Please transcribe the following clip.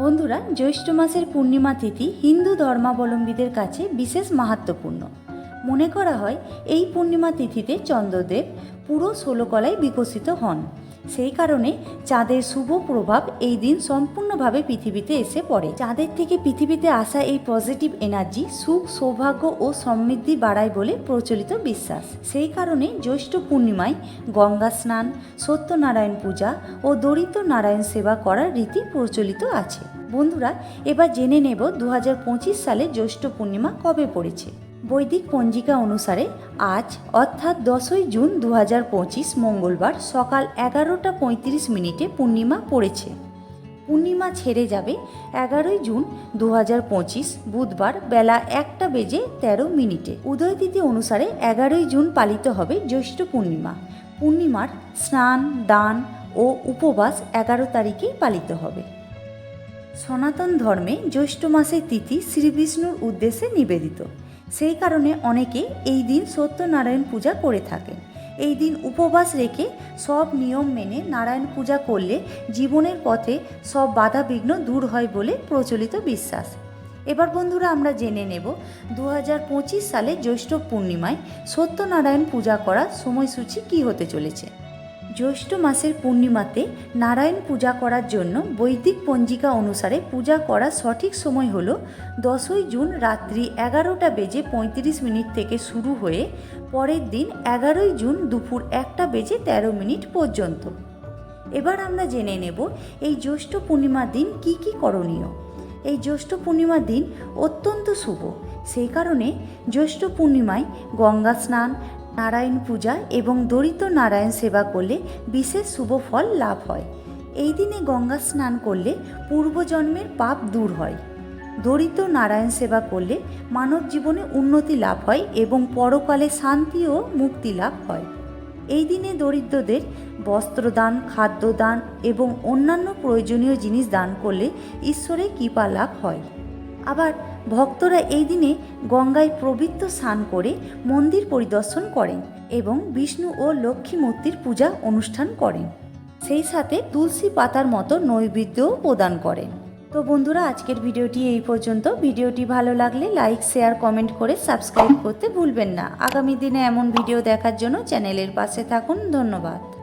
বন্ধুরা, জ্যৈষ্ঠ মাসের পূর্ণিমা তিথি হিন্দু ধর্মাবলম্বীদের কাছে বিশেষ মাহাত্মপূর্ণ মনে করা হয়, এই পূর্ণিমা তিথিতে চন্দ্রদেব পুরো ষোলকলায় বিকশিত হন। সেই কারণে চাঁদের শুভ প্রভাব এই দিন সম্পূর্ণভাবে পৃথিবীতে এসে পড়ে। চাঁদের থেকে পৃথিবীতে আসা এই পজিটিভ এনার্জি সুখ, সৌভাগ্য ও সমৃদ্ধি বাড়ায় বলে প্রচলিত বিশ্বাস। সেই কারণে জ্যৈষ্ঠ পূর্ণিমায় গঙ্গা স্নান, সত্যনারায়ণ পূজা ও দরিদ্র নারায়ণ সেবা করার রীতি প্রচলিত আছে। বন্ধুরা, এবার জেনে নেব দু হাজার পঁচিশ সালে জ্যৈষ্ঠ পূর্ণিমা কবে পড়েছে। বৈদিক পঞ্জিকা অনুসারে আজ, অর্থাৎ দশই জুন দু হাজার পঁচিশ মঙ্গলবার সকাল এগারোটা পঁয়ত্রিশ মিনিটে পূর্ণিমা পড়েছে। পূর্ণিমা ছেড়ে যাবে এগারোই জুন দু হাজার পঁচিশ বুধবার বেলা একটা বেজে তেরো মিনিটে। উদয় তিথি অনুসারে এগারোই জুন পালিত হবে জ্যৈষ্ঠ পূর্ণিমা। পূর্ণিমার স্নান, দান ও উপবাস এগারো তারিখেই পালিত হবে। সনাতন ধর্মে জ্যৈষ্ঠ মাসের তিথি শ্রীবিষ্ণুর উদ্দেশ্যে নিবেদিত। সেই কারণে অনেকে এই দিন সত্যনারায়ণ পূজা করে থাকেন। এই দিন উপবাস রেখে সব নিয়ম মেনে নারায়ণ পূজা করলে জীবনের পথে সব বাধা বিঘ্ন দূর হয় বলে প্রচলিত বিশ্বাস। এবার বন্ধুরা আমরা জেনে নেব দু হাজার পঁচিশ সালে জ্যৈষ্ঠ পূর্ণিমায় সত্যনারায়ণ পূজা করার সময়সূচি কী হতে চলেছে। জ্যৈষ্ঠ মাসের পূর্ণিমাতে নারায়ণ পূজা করার জন্য বৈদিক পঞ্জিকা অনুসারে পূজা করার সঠিক সময় হল দশই জুন রাত্রি এগারোটা বেজে পঁয়ত্রিশ মিনিট থেকে শুরু হয়ে পরের দিন এগারোই জুন দুপুর একটা বেজে তেরো মিনিট পর্যন্ত। এবার আমরা জেনে নেব এই জ্যৈষ্ঠ পূর্ণিমার দিন কি কি করণীয়। এই জ্যৈষ্ঠ পূর্ণিমার দিন অত্যন্ত শুভ। সেই কারণে জ্যৈষ্ঠ পূর্ণিমায় গঙ্গা স্নান নারায়ণ পূজা এবং দরিদ্র নারায়ণ সেবা করলে বিশেষ শুভ ফল লাভ হয়। এই দিনে গঙ্গা স্নান করলে পূর্বজন্মের পাপ দূর হয়। দরিদ্র নারায়ণ সেবা করলে মানব জীবনে উন্নতি লাভ হয় এবং পরকালে শান্তি ও মুক্তি লাভ হয়। এই দিনে দরিদ্রদের বস্ত্রদান, খাদ্যদান এবং অন্যান্য প্রয়োজনীয় জিনিস দান করলে ঈশ্বরের কৃপা লাভ হয়। আবার ভক্তরা এই দিনে গঙ্গায় পবিত্র স্নান করে মন্দির পরিদর্শন করেন এবং বিষ্ণু ও লক্ষ্মী মূর্তির পূজা অনুষ্ঠান করেন। সেই সাথে তুলসী পাতার মতো নৈবেদ্যও প্রদান করেন। তো বন্ধুরা, আজকের ভিডিওটি এই পর্যন্ত। ভিডিওটি ভালো লাগলে লাইক, শেয়ার, কমেন্ট করে সাবস্ক্রাইব করতে ভুলবেন না। আগামী দিনে এমন ভিডিও দেখার জন্য চ্যানেলের পাশে থাকুন। ধন্যবাদ।